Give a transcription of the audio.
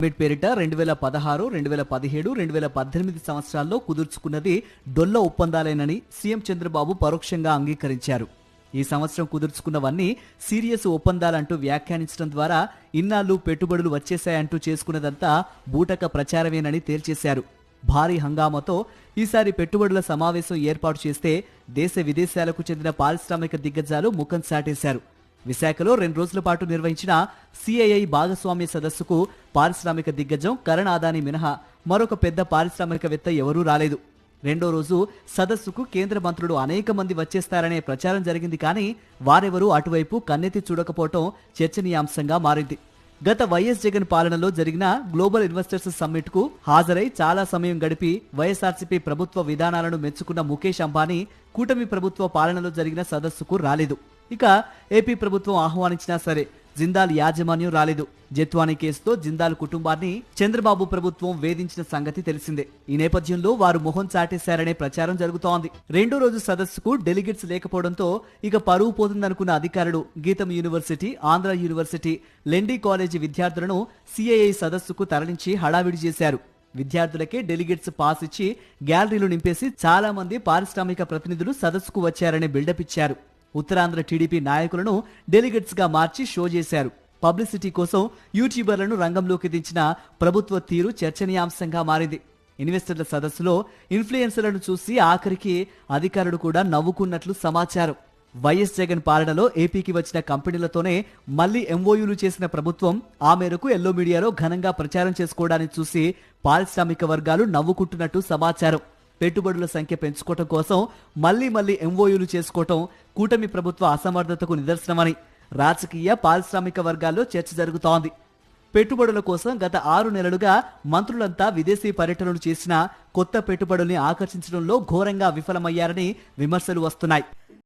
Bid పేరిట రెండు వేల పదహారు రెండు వేల పదిహేడు రెండు వేల పద్దెనిమిది సంవత్సరాల్లో కుదుర్చుకున్నది డొల్ల ఒప్పందాలేనని సీఎం చంద్రబాబు పరోక్షంగా అంగీకరించారు. ఈ సంవత్సరం కుదుర్చుకున్నవన్నీ సీరియస్ ఒప్పందాలంటూ వ్యాఖ్యానించడం ద్వారా ఇన్నాళ్ళు పెట్టుబడులు వచ్చేశాయంటూ చేసుకున్నదంతా బూటక ప్రచారమేనని తేల్చేశారు. భారీ హంగామాతో ఈసారి పెట్టుబడుల సమావేశం ఏర్పాటు చేస్తే దేశ విదేశాలకు చెందిన పారిశ్రామిక దిగ్గజాలు ముఖం చాటేశారు విశాఖలో రెండు రోజుల పాటు నిర్వహించిన సిఐఐ భాగస్వామ్య సదస్సుకు పారిశ్రామిక దిగ్గజం కరణ్ ఆదాని మినహా మరొక పెద్ద పారిశ్రామికవేత్త ఎవరూ రాలేదు. రెండో రోజు సదస్సుకు కేంద్ర మంత్రులు అనేక మంది వచ్చేస్తారనే ప్రచారం జరిగింది కానీ వారెవరూ అటువైపు కన్నెత్తి చూడకపోవటం చర్చనీయాంశంగా మారింది. గత వైఎస్ జగన్ పాలనలో జరిగిన గ్లోబల్ ఇన్వెస్టర్స్ సమ్మిట్కు హాజరై చాలా సమయం గడిపి వైఎస్ఆర్సీపీ ప్రభుత్వ విధానాలను మెచ్చుకున్న ముఖేష్ అంబానీ కూటమి ప్రభుత్వ పాలనలో జరిగిన సదస్సుకు రాలేదు. ఇక ఏపీ ప్రభుత్వం ఆహ్వానించినా సరే జిందాల్ యాజమాన్యం రాలేదు. జత్వానీ కేసుతో జిందాల్ కుటుంబాన్ని చంద్రబాబు ప్రభుత్వం వేధించిన సంగతి తెలిసిందే. ఈ నేపథ్యంలో వారు మొహం చాటేశారనే ప్రచారం జరుగుతోంది. రెండో రోజు సదస్సుకు డెలిగేట్స్ లేకపోవడంతో ఇక పరువు పోతుందనుకున్న అధికారులు గీతం యూనివర్సిటీ ఆంధ్ర యూనివర్సిటీ లెండి కాలేజీ విద్యార్థులను సిఐఐ సదస్సుకు తరలించి హడావిడి చేశారు. విద్యార్థులకే డెలిగేట్స్ పాస్ ఇచ్చి గ్యాలరీలు నింపేసి చాలా మంది పారిశ్రామిక ప్రతినిధులు సదస్సుకు వచ్చారనే బిల్డప్ ఇచ్చారు. ఉత్తరాంధ్ర టీడీపీ నాయకులను డెలిగేట్స్గా మార్చి షో చేశారు. పబ్లిసిటీ కోసం యూట్యూబర్లను రంగంలోకి దించిన ప్రభుత్వ తీరు చర్చనీయాంశంగా మారింది. ఇన్వెస్టర్ల సదస్సులో ఇన్ఫ్లుయెన్సర్లను చూసి ఆఖరికి అధికారులు కూడా నవ్వుకున్నట్లు సమాచారం. వైఎస్ జగన్ పాలనలో ఏపీకి వచ్చిన కంపెనీలతోనే మళ్ళీ ఎంఓయూలు చేసిన ప్రభుత్వం ఆ మేరకు ఎల్లో మీడియాలో ఘనంగా ప్రచారం చేసుకోవడాన్ని చూసి పారిశ్రామిక వర్గాలు నవ్వుకుంటున్నట్టు సమాచారం. పెట్టుబడుల సంఖ్య పెంచుకోవటం కోసం మళ్ళీ మళ్ళీ ఎంఓయూలు చేసుకోవటం కూటమి ప్రభుత్వ అసమర్థతకు నిదర్శనమని రాజకీయ పారిశ్రామిక వర్గాల్లో చర్చ జరుగుతోంది. పెట్టుబడుల కోసం గత ఆరు నెలలుగా మంత్రులంతా విదేశీ పర్యటనలు చేసినా కొత్త పెట్టుబడుల్ని ఆకర్షించడంలో ఘోరంగా విఫలమయ్యారని విమర్శలు వస్తున్నాయి.